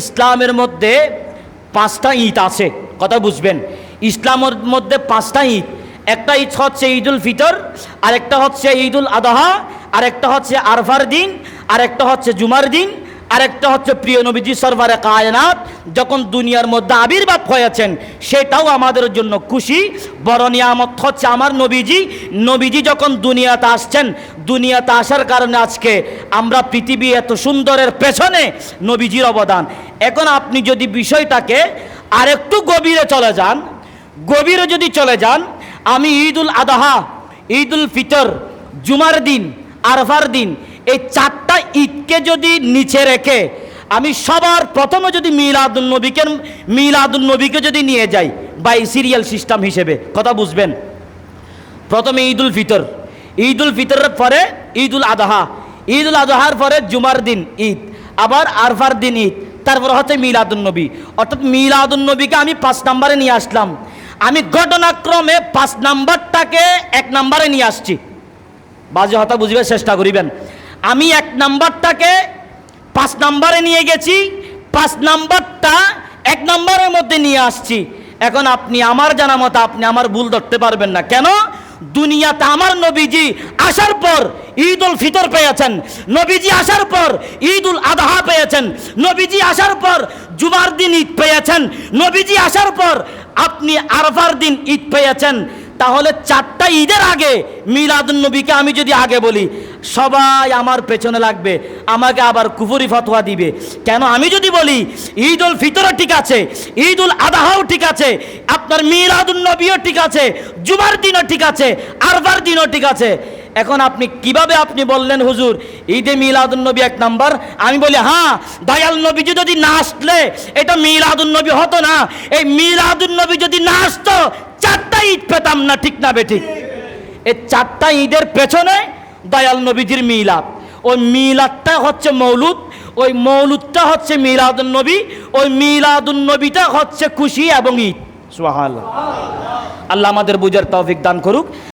ইসলামের মধ্যে পাঁচটা ঈদ আছে। কথা বুঝবেন। ইসলামের মধ্যে পাঁচটা ঈদ। একটা ঈদ হচ্ছে ঈদুল ফিতর, আরেকটা হচ্ছে ঈদুল আদহা, আরেকটা হচ্ছে আরফার দিন, আরেকটা হচ্ছে জুমার দিন, আরেকটা হচ্ছে প্রিয় নবীজি সরবারে কায়নাত, যখন দুনিয়ার মধ্যে আবির্ভাব হয়েছেন, সেটাও আমাদের জন্য খুশি। বড় নিয়ামত হচ্ছে আমার নবীজি। নবীজি যখন দুনিয়াতে আসছেন, দুনিয়াতে আসার কারণে আজকে আমরা পৃথিবী এত সুন্দরের পেছনে নবীজির অবদান। এখন আপনি যদি বিষয়টাকে আরেকটু গভীরে চলে যান, গভীরে যদি চলে যান, আমি ঈদুল আদহা, ঈদুল ফিতর, জুমার দিন, আরফার দিন, এই চারটা ঈদকে যদি নিচে রেখে আমি সবার প্রথমে যদি মিলাদুল নবীকে মিলাদুল নবীকে যদি নিয়ে যাই, বাই সিরিয়াল সিস্টেম হিসেবে, কথা বুঝবেন? প্রথমে ঈদুল ফিতর, ঈদুল ফিতরের পরে ঈদুল আদহা, ঈদুল আদহার পরে জুমার দিন ঈদ, আবার আরফার দিন ঈদ তারপর হচ্ছে মিলাদুল নবী। অর্থাৎ মিলাদুল নবীকে আমি পাঁচ নম্বরে নিয়ে আসলাম। আমি ঘটনাক্রমে পাঁচ নাম্বারটাকে এক নাম্বারে নিয়ে আসছি। বাজে হতা বুঝবার চেষ্টা করিবেন। আমি এক নাম্বারটাকে পাঁচ নাম্বারে নিয়ে গেছি, পাঁচ নাম্বারটা এক নাম্বারের মধ্যে নিয়ে আসছি। এখন আপনি আমার জানা মতো আপনি আমার ভুল ধরতে পারবেন না। কেন? দুনিয়াতে আমার নবীজি আসার পর ঈদ উল ফিতর পেয়েছেন। নবীজি আসার পর ঈদ উল আদহা পেয়েছেন। নবীজি আসার পর জুমার দিন ঈদ পেয়েছেন। নবীজি আসার পর আপনি আরফার দিন ঈদ পেয়েছেন। তাহলে চারটা ঈদের আগে মিলাদুন নবীকে আমি যদি আগে বলি, সবাই আমার পেছনে লাগবে, আমাকে আবার কুফুরি ফতোয়া দিবে। কেন আমি যদি বলি ঈদ উল ফিতরও ঠিক আছে ঈদ উল আদাহাও ঠিক আছে, আপনার মিলাদুন নবীও ঠিক আছে, জুমার দিনও ঠিক আছে আরবার দিনও ঠিক আছে এখন আপনি কীভাবে আপনি বললেন, হুজুর, ঈদে মিলাদুন নবী এক নাম্বার আমি বলি হ্যাঁ দয়াল নবীজি যদি না আসলে, এটা মিলাদুন নবী হতো না। এই মিলাদুন নবী যদি না আসতো, চারটা ঈদ পেতাম না, ঠিক না বেঠিক? এই চারটা ঈদের পেছনে দয়াল নবীজির মিলাদ। ওই মিলাদটা হচ্ছে মৌলুদ, ওই মৌলুদটা হচ্ছে মিলাদুন নবী, ওই মিলাদুন নবীটা হচ্ছে খুশি এবং ঈদ। সুবহানাল্লাহ। আল্লাহ আমাদের বুঝার তৌফিক দান করুক।